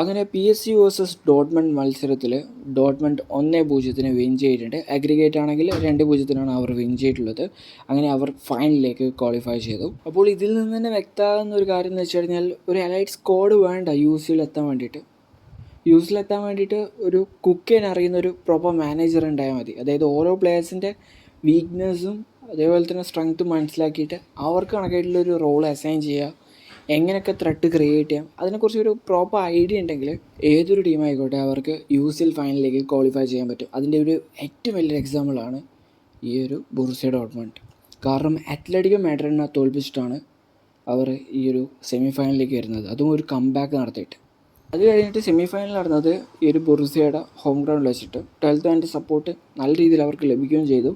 അങ്ങനെ P S G versus Dortmund മത്സരത്തിൽ Dortmund ഒന്നേ പൂജ്യത്തിന് വിൻ ചെയ്തിട്ടുണ്ട്. അഗ്രിഗേറ്റ് ആണെങ്കിൽ രണ്ട് പൂജ്യത്തിനാണ് അവർ വിൻ ചെയ്തിട്ടുള്ളത്. അങ്ങനെ അവർ ഫൈനലിലേക്ക് ക്വാളിഫൈ ചെയ്തു. അപ്പോൾ ഇതിൽ നിന്ന് തന്നെ വ്യക്തമാകുന്ന ഒരു കാര്യം എന്ന് വെച്ച് കഴിഞ്ഞാൽ ഒരു എലൈറ്റ് സ്ക്വാഡ് വേണ്ട യു സിയിൽ എത്താൻ വേണ്ടിയിട്ട്. യു സിയിൽ എത്താൻ വേണ്ടിയിട്ട് ഒരു കുക്ക് ചെയ്യാൻ അറിയുന്ന ഒരു പ്രോപ്പർ മാനേജർ ഉണ്ടായാൽ മതി. അതായത് ഓരോ പ്ലേയേഴ്സിന്റെ വീക്ക്നെസ്സും അതേപോലെ തന്നെ സ്ട്രെങ്ത്തും മനസ്സിലാക്കിയിട്ട് അവർക്ക് കണക്കായിട്ടുള്ളൊരു റോൾ അസൈൻ ചെയ്യുക. എങ്ങനെയൊക്കെ ത്രെഡ് ക്രിയേറ്റ് ചെയ്യാം? അതിനെക്കുറിച്ച് ഒരു പ്രോപ്പർ ഐഡിയ ഉണ്ടെങ്കിൽ ഏതൊരു ടീമായിക്കോട്ടെ അവർക്ക് യു സി എൽ ഫൈനലിലേക്ക് ക്വാളിഫൈ ചെയ്യാൻ പറ്റും. അതിന്റെ ഒരു ഏറ്റവും വലിയൊരു എക്സാമ്പിളാണ് ഈ ഒരു ബുർസിയ ഡോട്ട്മണ്ട് കാരണം അത്ലറ്റിക്കോ മാഡ്രിഡിനെ തോൽപ്പിച്ചിട്ടാണ് അവർ ഈ ഒരു സെമി ഫൈനലിലേക്ക് വരുന്നത്. അതും ഒരു കംബാക്ക് നടത്തിയിട്ട്. അത് കഴിഞ്ഞിട്ട് സെമി ഫൈനൽ നടന്നത് ഈ ഒരു ബുർസിയയുടെ ഹോം ഗ്രൗണ്ടിൽ വെച്ചിട്ട് ട്വൽത്ത് ആൻഡ് സപ്പോർട്ട് നല്ല രീതിയിൽ അവർക്ക് ലഭിക്കുകയും ചെയ്തു.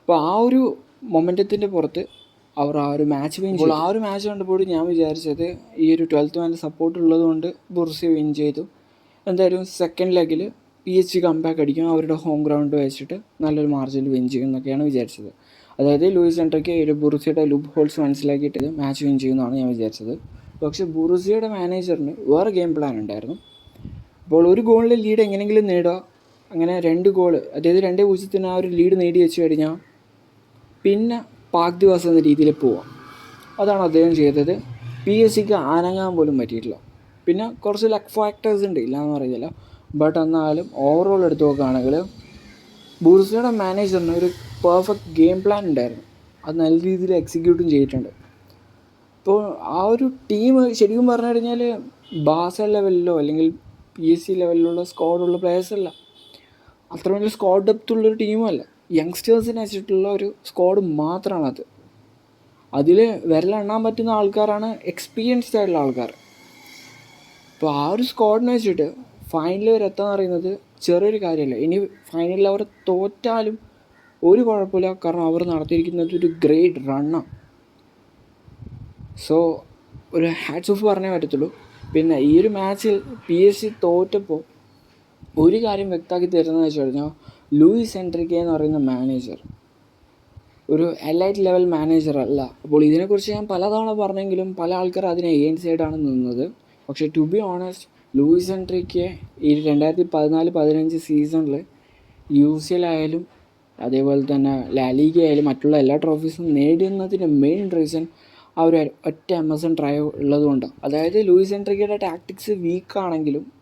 അപ്പോൾ ആ ഒരു മൊമെന്റത്തിന്റെ പുറത്ത് അവർ ആ ഒരു മാച്ച് വിൻ ചെയ്തു. ആ ഒരു മാച്ച് കണ്ടപ്പോൾ ഞാൻ വിചാരിച്ചത് ഈ ഒരു ട്വൽത്ത് മാന്റെ സപ്പോർട്ട് ഉള്ളതുകൊണ്ട് ബുർസി വിൻ ചെയ്തു. എന്തായാലും സെക്കൻഡ് ലെഗിൽ പി എച്ച് ജി കംബാക്ക് അടിക്കും. അവരുടെ ഹോം ഗ്രൗണ്ട് വെച്ചിട്ട് നല്ലൊരു മാർജിനിൽ വിൻ ചെയ്യും എന്നൊക്കെയാണ് വിചാരിച്ചത്. അതായത് ലൂയിസ് എൻട്രയ്ക്ക് ഒരു ബുറുസിയുടെ ലുബ് ഹോൾസ് മനസ്സിലാക്കിയിട്ട് മാച്ച് വിൻ ചെയ്യുമെന്നാണ് ഞാൻ വിചാരിച്ചത്. പക്ഷേ ബുറുസിയുടെ മാനേജറിന് വേറെ ഗെയിം പ്ലാൻ ഉണ്ടായിരുന്നു. അപ്പോൾ ഒരു ഗോളിൽ ലീഡ് എങ്ങനെയെങ്കിലും നേടുക. അങ്ങനെ രണ്ട് ഗോൾ അതായത് രണ്ട് പൂജ്യത്തിന് ആ ഒരു ലീഡ് നേടി വെച്ച് കഴിഞ്ഞാൽ പിന്നെ പാക് ദിവസം എന്ന രീതിയിൽ പോവാം. അതാണ് അദ്ദേഹം ചെയ്തത്. പി എസ് സിക്ക് അനങ്ങാൻ പോലും പറ്റിയിട്ടില്ല. പിന്നെ കുറച്ച് ലക്ക് ഫാക്ടേഴ്സ് ഉണ്ട് ഇല്ലയെന്ന് പറയുന്നില്ല. ബട്ട് എന്നാലും ഓവറോൾ എടുത്ത് നോക്കുകയാണെങ്കിൽ ബൂർസയുടെ മാനേജറിന് ഒരു പെർഫെക്റ്റ് ഗെയിം പ്ലാൻ ഉണ്ടായിരുന്നു. അത് നല്ല രീതിയിൽ എക്സിക്യൂട്ടും ചെയ്തിട്ടുണ്ട്. ഇപ്പോൾ ആ ഒരു ടീം ശരിക്കും പറഞ്ഞു കഴിഞ്ഞാൽ ബാസ ലെവലിലോ അല്ലെങ്കിൽ പി എസ് സി ലെവലിലുള്ള സ്ക്വാഡുള്ള പ്ലേയേഴ്സ് അല്ല. അത്ര വലിയ സ്ക്വാഡ് ഡെപ്ത് ഉള്ളൊരു ടീമല്ല യങ്സ്റ്റേഴ്സിനെ വെച്ചിട്ടുള്ള ഒരു സ്ക്വാഡ് അത് അതിൽ വിരലെണ്ണാൻ പറ്റുന്ന ആൾക്കാരാണ് എക്സ്പീരിയൻസ്ഡ് ആയിട്ടുള്ള ആൾക്കാർ. അപ്പോൾ ആ ഒരു സ്ക്വാഡിനെ വെച്ചിട്ട് ഫൈനൽ വരെ എത്താന്ന് പറയുന്നത് ചെറിയൊരു കാര്യമല്ല ഇനി ഫൈനലിൽ അവർ തോറ്റാലും ഒരു കുഴപ്പമില്ല. കാരണം അവർ നടത്തിയിരിക്കുന്നത് ഒരു ഗ്രേറ്റ് റണ്ണാണ് സോ ഒരു ഹാറ്റ്സ് ഓഫ് പറഞ്ഞേ പറ്റത്തുള്ളൂ. പിന്നെ ഈ ഒരു മാച്ചിൽ പി എസ് സി തോറ്റപ്പോൾ ഒരു കാര്യം വ്യക്തമാക്കി തരുന്നതെന്ന് വെച്ച് കഴിഞ്ഞാൽ ലൂയിസ് എൻട്രിക്കെ എന്ന് പറയുന്ന മാനേജർ ഒരു എലൈറ്റ് ലെവൽ മാനേജർ അല്ല. അപ്പോൾ ഇതിനെക്കുറിച്ച് ഞാൻ പലതവണ പറഞ്ഞെങ്കിലും പല ആൾക്കാർ അതിനെ എയിൻ സൈഡാണ് നിന്നത്. പക്ഷേ to be honest Luis Enrique ഈ രണ്ടായിരത്തി പതിനാല് പതിനഞ്ച് സീസണിൽ യു സി എൽ അതേപോലെ തന്നെ ലാലിഗ ആയാലും മറ്റുള്ള എല്ലാ ട്രോഫീസും നേടുന്നതിന്റെ മെയിൻ റീസൺ ആ ഒരു ഒറ്റ എം എസ് എൻ ട്രയോ ഉള്ളതുകൊണ്ട്. അതായത് ലൂയിസ് എൻട്രിക്കയുടെ ടാക്ടിക്സ് വീക്കാണെങ്കിലും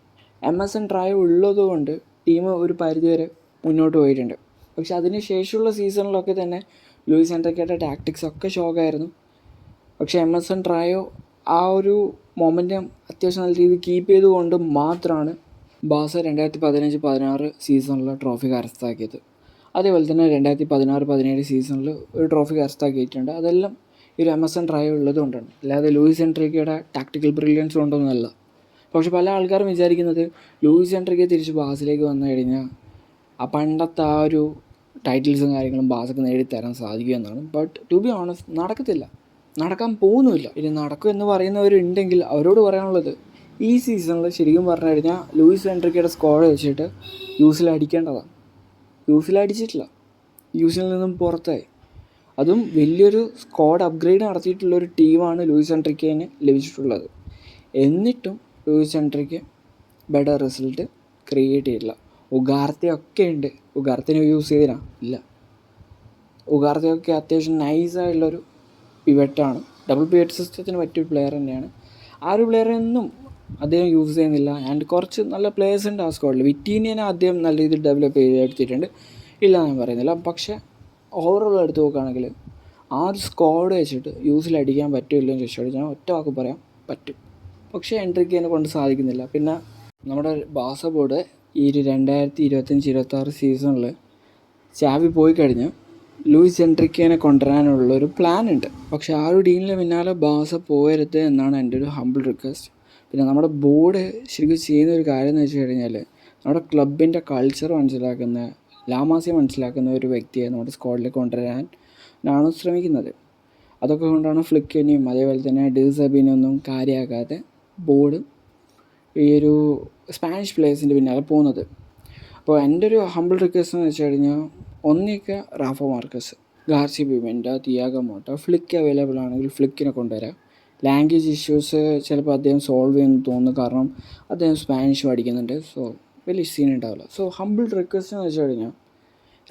എം എസ് എൻ ട്രയോ ഉള്ളതുകൊണ്ട് ടീം ഒരു പരിധിവരെ മുന്നോട്ട് പോയിട്ടുണ്ട്. പക്ഷെ അതിന് ശേഷമുള്ള സീസണിലൊക്കെ തന്നെ ലൂയിസ് ആൻഡ്രക്കയുടെ ടാക്ടിക്സ് ഒക്കെ ഷോക്കായിരുന്നു പക്ഷേ എം എസ് എൻ ട്രയോ ആ ഒരു മൊമെന്റം അത്യാവശ്യം നല്ല രീതിയിൽ കീപ്പ് ചെയ്തുകൊണ്ട് മാത്രമാണ് ബാസ രണ്ടായിരത്തി പതിനഞ്ച് പതിനാറ് സീസണിൽ ട്രോഫി കരസ്ഥാക്കിയത് അതേപോലെ തന്നെ രണ്ടായിരത്തി പതിനാറ് പതിനേഴ് സീസണിൽ ഒരു ട്രോഫി കരസ്ഥാക്കിയിട്ടുണ്ട് അതെല്ലാം ഈ ഒരു എം എസ് എൻ ട്രയോ ഉള്ളതുകൊണ്ടാണ് അല്ലാതെ ലൂയിസ് എൻട്രിക്കയുടെ ടാക്ടിക്കൽ ബ്രില്യൻസ് കൊണ്ടൊന്നുമല്ല. പക്ഷെ പല ആൾക്കാരും വിചാരിക്കുന്നത് ലൂയിസ് എൻട്രിക്ക തിരിച്ച് ബാസിലേക്ക് വന്നു കഴിഞ്ഞാൽ ആ പണ്ടത്തെ ആ ഒരു ടൈറ്റിൽസും കാര്യങ്ങളും ബാസക്ക് നേടിത്തരാൻ സാധിക്കുമെന്നാണ് ബട്ട് ടു ബി ഓണസ്റ്റ് നടക്കത്തില്ല. നടക്കാൻ പോകുന്നുമില്ല. ഇനി നടക്കും എന്ന് പറയുന്നവരുണ്ടെങ്കിൽ അവരോട് പറയാനുള്ളത് ഈ സീസണിൽ ശരിക്കും പറഞ്ഞു കഴിഞ്ഞാൽ ലൂയിസ് എൻട്രിക്കയുടെ സ്കോഡ് വെച്ചിട്ട് യൂസിൽ അടിക്കേണ്ടതാണ്. യൂസിൽ അടിച്ചിട്ടില്ല. യൂസിൽ നിന്നും പുറത്തായി. അതും വലിയൊരു സ്ക്വാഡ് അപ്ഗ്രേഡ് നടത്തിയിട്ടുള്ള ഒരു ടീമാണ് ലൂയിസ് എൻട്രിക്കേന് ലഭിച്ചിട്ടുള്ളത്. എന്നിട്ടും Luis Enrique better result create ചെയ്തില്ല ഉഗാർത്തയൊക്കെ ഉണ്ട് ഉഗാർത്തിന് യൂസ് ചെയ്തിനാ ഇല്ല. ഉഗാർത്തയൊക്കെ അത്യാവശ്യം നൈസായുള്ളൊരു പിവറ്റാണ് ഡബിൾ പിവറ്റ് സിസ്റ്റത്തിന് പറ്റിയൊരു പ്ലെയർ തന്നെയാണ്. ആ ഒരു പ്ലെയറൊന്നും അദ്ദേഹം യൂസ് ചെയ്യുന്നില്ല. ആൻഡ് കുറച്ച് നല്ല പ്ലേയേഴ്സ് ഉണ്ട് ആ സ്ക്വാഡിൽ വിറ്റീനിയനെ ആദ്യം നല്ല രീതിയിൽ ഡെവലപ്പ് ചെയ്തെടുത്തിട്ടുണ്ട്. ഇല്ല ഞാൻ പറയുന്നില്ല. പക്ഷേ ഓവറോൾ എടുത്ത് നോക്കുകയാണെങ്കിൽ ആ ഒരു സ്ക്വാഡ് വെച്ചിട്ട് യൂസിൽ അടിക്കാൻ പറ്റുമില്ലോ എന്ന് ഞാൻ ഒറ്റ വാക്ക് പറയാം പറ്റും. പക്ഷേ എൻട്രിക്ക് എന്നെ കൊണ്ട് സാധിക്കുന്നില്ല. പിന്നെ നമ്മുടെ ബാസ ബോർഡ് ഈ ഒരു രണ്ടായിരത്തി ഇരുപത്തഞ്ച് ഇരുപത്താറ് സീസണിൽ ചാവി പോയി കഴിഞ്ഞ്. ലൂയിസ് എൻട്രിക്കേനെ കൊണ്ടുവരാനുള്ള ഒരു പ്ലാൻ ഉണ്ട് പക്ഷേ ആ ഒരു ഡീലിന് പിന്നാലെ ബാസ പോകരുത് എന്നാണ് എന്റെ ഒരു ഹമ്പിൾ റിക്വസ്റ്റ് പിന്നെ നമ്മുടെ ബോർഡ് ശരിക്കും ചെയ്യുന്ന ഒരു കാര്യം എന്ന് വെച്ച് കഴിഞ്ഞാൽ നമ്മുടെ ക്ലബിന്റെ കൾച്ചർ മനസ്സിലാക്കുന്ന ലാമാസി മനസ്സിലാക്കുന്ന ഒരു വ്യക്തിയെ നമ്മുടെ സ്ക്വാഡിൽ കൊണ്ടുവരാൻ ആണ് ശ്രമിക്കുന്നത്. അതൊക്കെ കൊണ്ടാണ് ഫ്ലിക്കിനെയും അതേപോലെ തന്നെ ഡിസബിനൊന്നും കാര്യമാക്കാതെ ബോർഡ് ഈ ഒരു സ്പാനിഷ് പ്ലേയേഴ്സിന്റെ പിന്നാലെ പോകുന്നത്. അപ്പോൾ എന്റെ ഒരു ഹമ്പിൾ റിക്വസ്റ്റ് എന്ന് വെച്ച് കഴിഞ്ഞാൽ ഒന്നിക്ക Rafa Marquez Garcia Pimienta Thiago Motta Flick available ആണെങ്കിൽ ഫ്ലിക്കിനെ കൊണ്ടുവരാം. ലാംഗ്വേജ് ഇഷ്യൂസ് ചിലപ്പോൾ അദ്ദേഹം സോൾവ് ചെയ്യുമെന്ന് തോന്നുന്നു. കാരണം അദ്ദേഹം സ്പാനിഷ് പഠിക്കുന്നുണ്ട്. സോ വലിയ സീൻ ഉണ്ടാവില്ല. സോ ഹമ്പിൾ റിക്വസ്റ്റ് എന്ന് വെച്ച് കഴിഞ്ഞാൽ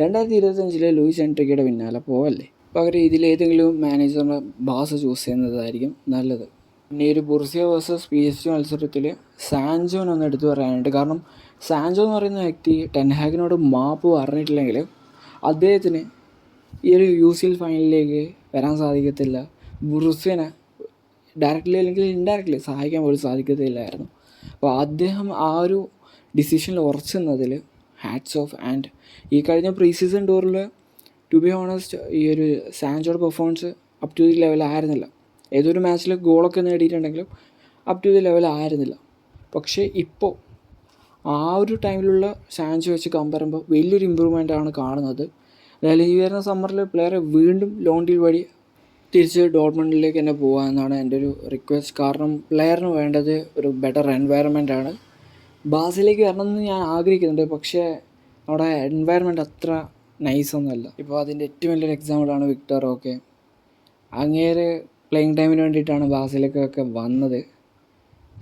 രണ്ടായിരത്തി ഇരുപത്തഞ്ചിലെ ലൂയിസ് എൻട്രിക്കയുടെ പിന്നാലെ പോവല്ലേ? പകരം ഇതിലേതെങ്കിലും മാനേജറിന്റെ ബാസ് ചൂസ് ചെയ്യുന്നതായിരിക്കും നല്ലത്. പിന്നെ ഒരു Borussia versus P S G മത്സരത്തിൽ സാൻജോൻ ഒന്ന് എടുത്തു പറയാനായിട്ട് കാരണം സാൻജോ എന്ന് പറയുന്ന വ്യക്തി ടെൻഹാഗിനോട് മാപ്പ് പറഞ്ഞിട്ടില്ലെങ്കിൽ അദ്ദേഹത്തിന് ഈ ഒരു യു സി എൽ ഫൈനലിലേക്ക് വരാൻ സാധിക്കത്തില്ല. ബുർസിയനെ ഡയറക്റ്റ്ലി അല്ലെങ്കിൽ ഇൻഡയറക്റ്റ്ലി സഹായിക്കാൻ പോലും സാധിക്കത്തില്ലായിരുന്നു. അപ്പോൾ അദ്ദേഹം ആ ഒരു ഡിസിഷനിൽ ഉറച്ചെന്നതിൽ ഹാറ്റ്സ് ഓഫ് ആൻഡ് ഈ കഴിഞ്ഞ പ്രീ സീസൺ ടൂറിൽ ടു ബി ഓണസ്റ്റ് ഈ ഒരു സാൻജോയുടെ performance up to the level ആയിരുന്നില്ല. ഏതൊരു മാച്ചിൽ ഗോളൊക്കെ നേടിയിട്ടുണ്ടെങ്കിലും അപ് ടു ദി ലെവൽ ആയിരുന്നില്ല. പക്ഷേ ഇപ്പോൾ ആ ഒരു ടൈമിലുള്ള സാൻസ് വെച്ച് കമ്പയർ ചെയ്യുമ്പോൾ വലിയൊരു ഇമ്പ്രൂവ്മെന്റ് ആണ് കാണുന്നത്. അതായത് ഈ വരുന്ന സമ്മറിൽ പ്ലെയറെ വീണ്ടും ലോൺ ഡീൽ വഴി തിരിച്ച് ഡോർമെന്റിലേക്ക് തന്നെ പോകുക എന്നാണ് എന്റെ ഒരു റിക്വസ്റ്റ് കാരണം പ്ലെയറിന് വേണ്ടത് ഒരു ബെറ്റർ എൻവയറമെന്റ് ആണ്. ബാസിലേക്ക് വരണമെന്ന് ഞാൻ ആഗ്രഹിക്കുന്നുണ്ട്. പക്ഷേ അവിടെ എൻവയറമെന്റ് അത്ര നൈസൊന്നുമല്ല ഇപ്പോൾ അതിന്റെ ഏറ്റവും വലിയൊരു എക്സാമ്പിളാണ് വിക്ടർ ഓക്കെ അങ്ങേര് പ്ലേയിങ് ടൈമിന് വേണ്ടിയിട്ടാണ് ബാസിലേക്കൊക്കെ വന്നത്.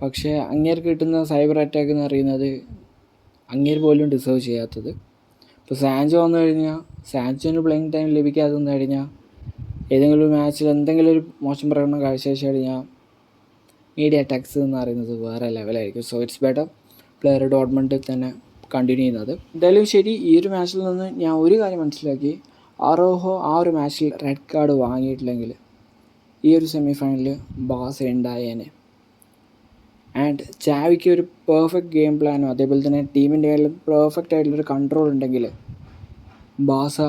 പക്ഷേ അങ്ങേർക്ക് കിട്ടുന്ന സൈബർ അറ്റാക്ക് എന്ന് പറയുന്നത് അങ്ങേര് പോലും ഡിസേർവ് ചെയ്യാത്തത്. ഇപ്പോൾ സാൻജോ വന്നു കഴിഞ്ഞാൽ സാൻജോന് പ്ലേയിങ് ടൈം ലഭിക്കാതെ വന്നു കഴിഞ്ഞാൽ ഏതെങ്കിലും ഒരു മാച്ചിൽ എന്തെങ്കിലും ഒരു മോശം പ്രകടനം കാഴ്ചവെച്ച് കഴിഞ്ഞാൽ മീഡിയ അറ്റാക്സ് എന്ന് പറയുന്നത് വേറെ ലെവലായിരിക്കും സോ ഇറ്റ്സ് ബെറ്റർ പ്ലെയർ ഡോട്ട്മെന്റിൽ തന്നെ കണ്ടിന്യൂ ചെയ്യുന്നത്. എന്തായാലും ശരി ഈ ഒരു മാച്ചിൽ നിന്ന് ഞാൻ ഒരു കാര്യം മനസ്സിലാക്കി. അറോഹോ ആ ഒരു മാച്ചിൽ റെഡ് കാർഡ് വാങ്ങിയിട്ടില്ലെങ്കിൽ ഈ ഒരു സെമി ഫൈനലിൽ ബാസ് ഉണ്ടായേനെ. ആൻഡ് ചാവിക്ക് ഒരു പെർഫെക്റ്റ് ഗെയിം പ്ലാനും അതേപോലെ തന്നെ ടീമിന്റെ കയ്യിൽ പെർഫെക്റ്റ് ആയിട്ടുള്ളൊരു കൺട്രോൾ ഉണ്ടെങ്കിൽ ബാസ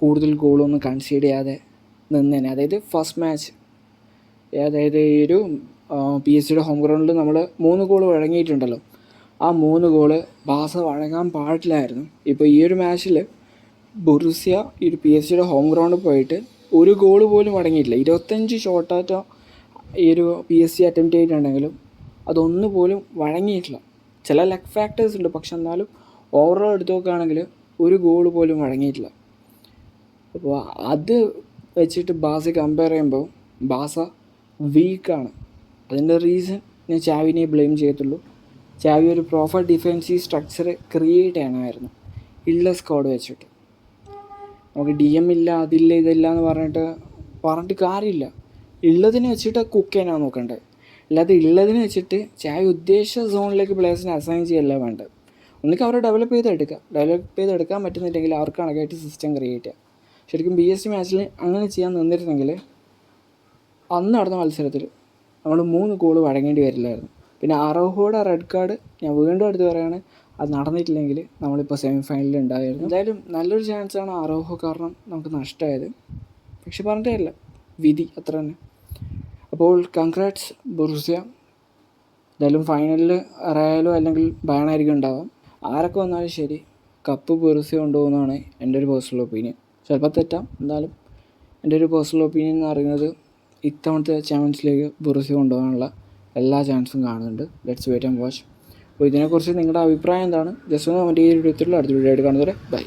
കൂടുതൽ ഗോളൊന്നും കൺസീഡ് ചെയ്യാതെ നിന്നേനെ. അതായത് ഫസ്റ്റ് മാച്ച് അതായത് ഈ ഒരു പി എസ് സിയുടെ ഹോം ഗ്രൗണ്ടിൽ നമ്മൾ മൂന്ന് ഗോൾ വഴങ്ങിയിട്ടുണ്ടല്ലോ. ആ മൂന്ന് ഗോൾ ബാസ വഴങ്ങാൻ പാടില്ലായിരുന്നു. ഇപ്പോൾ ഈ ഒരു മാച്ചിൽ ബുറുസിയ ഈ ഒരു പി എസ് സിയുടെ ഹോം ഗ്രൗണ്ടിൽ പോയിട്ട് ഒരു ഗോൾ പോലും വഴങ്ങിയിട്ടില്ല. ഇരുപത്തഞ്ച് ഷോട്ടാറ്റോ ഈ ഒരു പി എസ് സി അറ്റംപ്റ്റ് ചെയ്തിട്ടുണ്ടെങ്കിലും അതൊന്നു പോലും വഴങ്ങിയിട്ടില്ല. ചില ലക്ക് ഫാക്ടേഴ്സ് ഉണ്ട്. പക്ഷെ എന്നാലും ഓവറോൾ എടുത്ത് നോക്കുകയാണെങ്കിൽ ഒരു ഗോൾ പോലും വഴങ്ങിയിട്ടില്ല. അപ്പോൾ അത് വെച്ചിട്ട് ബാസ കമ്പയർ ചെയ്യുമ്പോൾ ബാസ വീക്കാണ് അതിന്റെ റീസൺ ഞാൻ ചാവിനെ ബ്ലെയിം ചെയ്യത്തുള്ളൂ. ചാവി ഒരു പ്രോപ്പർ ഡിഫൻസീവ് സ്ട്രക്ചർ ക്രിയേറ്റ് ചെയ്യണമായിരുന്നു. ഉള്ള സ്ക്വാഡ് വെച്ചിട്ട്. നമുക്ക് ഡി എം ഇല്ല അതില്ല ഇതില്ല എന്ന് പറഞ്ഞിട്ട് പറഞ്ഞിട്ട് കാര്യമില്ല. ഉള്ളതിനെ വെച്ചിട്ട് കുക്ക് ചെയ്യാനാണ് നോക്കേണ്ടത് അല്ലാതെ ഉള്ളതിന് വെച്ചിട്ട് ചായ ഉദ്ദേശ സോണിലേക്ക് പ്ലേയേഴ്സിനെ അസൈൻ ചെയ്യല്ല വേണ്ടത്. ഒന്നിക്ക് അവരെ ഡെവലപ്പ് ചെയ്തെടുക്കുക ഡെവലപ്പ് ചെയ്തെടുക്കാൻ പറ്റുന്നില്ലെങ്കിൽ അവർക്ക് കണക്കായിട്ട് സിസ്റ്റം ക്രിയേറ്റ് ചെയ്യാം. ശരിക്കും ബി എസ് സി മാച്ചിൽ അങ്ങനെ ചെയ്യാൻ നിന്നിരുന്നെങ്കിൽ അന്ന് നടന്ന മത്സരത്തിൽ നമ്മൾ മൂന്ന് ഗോൾ വഴങ്ങേണ്ടി വരില്ലായിരുന്നു. പിന്നെ അറോഹോയുടെ റെഡ് കാർഡ് ഞാൻ വീണ്ടും എടുത്ത് പറയുകയാണ് അത് നടന്നിട്ടില്ലെങ്കിൽ നമ്മളിപ്പോൾ സെമി ഫൈനലിൽ ഉണ്ടായിരുന്നു എന്തായാലും നല്ലൊരു ചാൻസാണ് അറോഹോ കാരണം നമുക്ക് നഷ്ടമായത് പക്ഷെ പറഞ്ഞിട്ടില്ല വിധി അത്ര തന്നെ. അപ്പോൾ കൺഗ്രാറ്റ്സ് ബുർസിയ. എന്തായാലും ഫൈനലിൽ റയലോ അല്ലെങ്കിൽ ബയണായിരിക്കും ഉണ്ടാവാം ആരൊക്കെ വന്നാലും ശരി കപ്പ് ബുർസിയ കൊണ്ടുപോകുന്നതാണ് എന്റെ ഒരു പേഴ്സണൽ ഒപ്പീനിയൻ ചിലപ്പോൾ തെറ്റാം എന്നാലും എന്റെ ഒരു പേഴ്സണൽ ഒപ്പീനിയൻ എന്ന് പറയുന്നത് ഇത്തവണത്തെ ചാമ്പ്യൻസ് ലീഗ് ബുർസിയ കൊണ്ടുപോകാനുള്ള എല്ലാ ചാൻസും കാണുന്നുണ്ട്. ലെറ്റ്സ് വെയിറ്റ് ആൻഡ് വാച്ച് അപ്പോൾ ഇതിനെക്കുറിച്ച് നിങ്ങളുടെ അഭിപ്രായം എന്താണ്? ജസ്റ്റ് ഒന്ന് കമന്റ് വിധത്തിലുള്ള അടുത്ത വീഡിയോ ആയിട്ട് കാണുന്നവരെ ബൈ